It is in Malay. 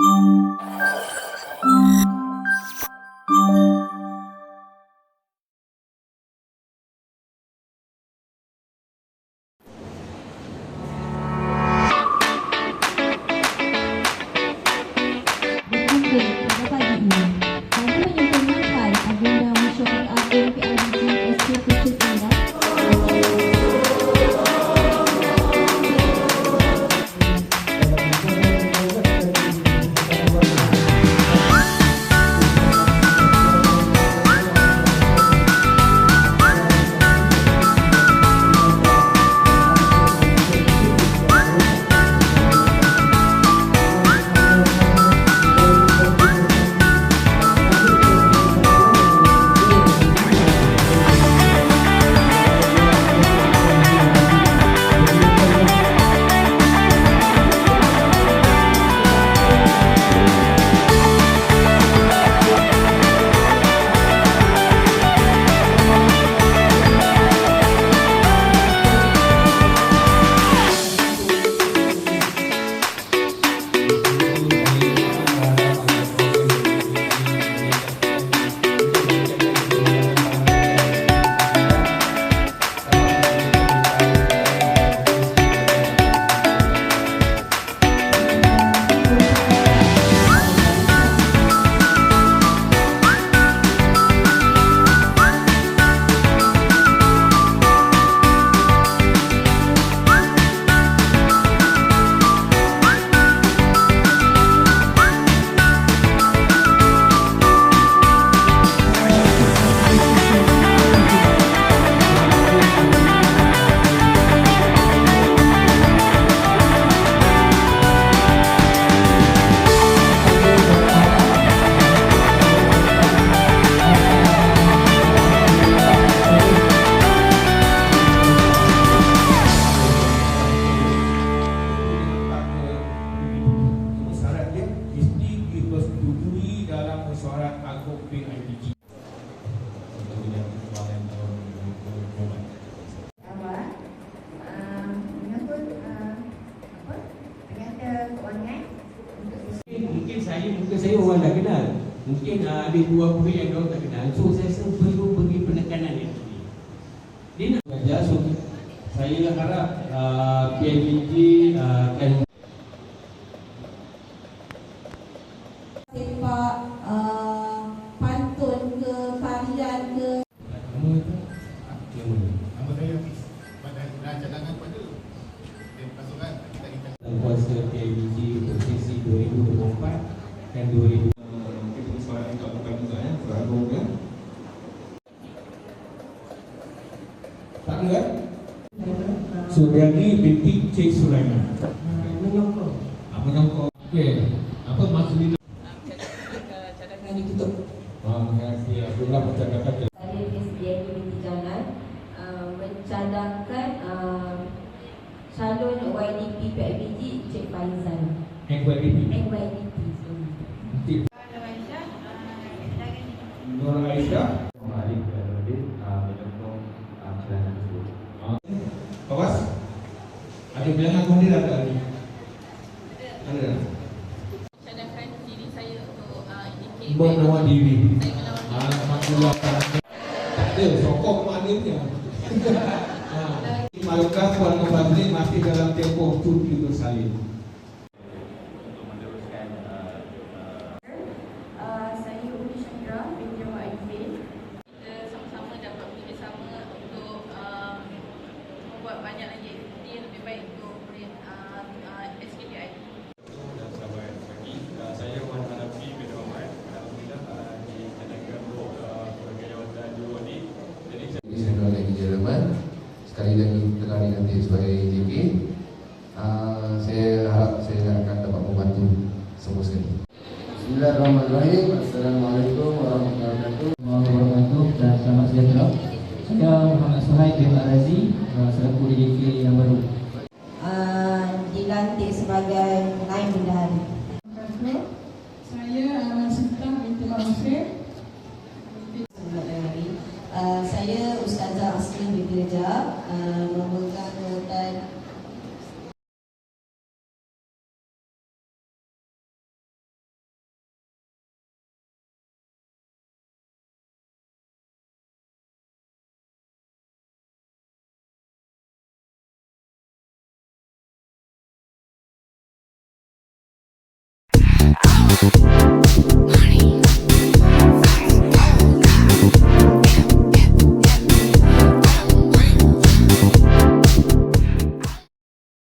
Okey, saya muka saya orang dah kenal. Mungkin uh, ada dua murid yang orang tak kenal. So saya rasa perlu beri penekanan yang tinggi. Dia nak belajar so saya harap uh, PIBG uh, akan Tak ke kan? Suryani binti Cik Sulaiman. Menyokong. Ah, menyokong. Okey. Apa maksudnya? cadangan ditutup Ah, mengerti. Itulah percakapan dia. Saya SDN Unity Jalan mencadangkan uh, calon YDP PIBG Cik Faizal NYDP. NYDP. Nur Aisyah. Malik Nurdin uh, menyokong uh, celana tersebut. Ah. Awas. Ada bilangan kondir tak lagi? Ada. cadangkan diri saya untuk uh, indicate Menawan diri. saya menawan diri. Tak ada, sokong maknanya ha. Malukah Puan Mufadli masih dalam tempoh cuti Untuk Saya uh, Sinta binti. Selamat Thank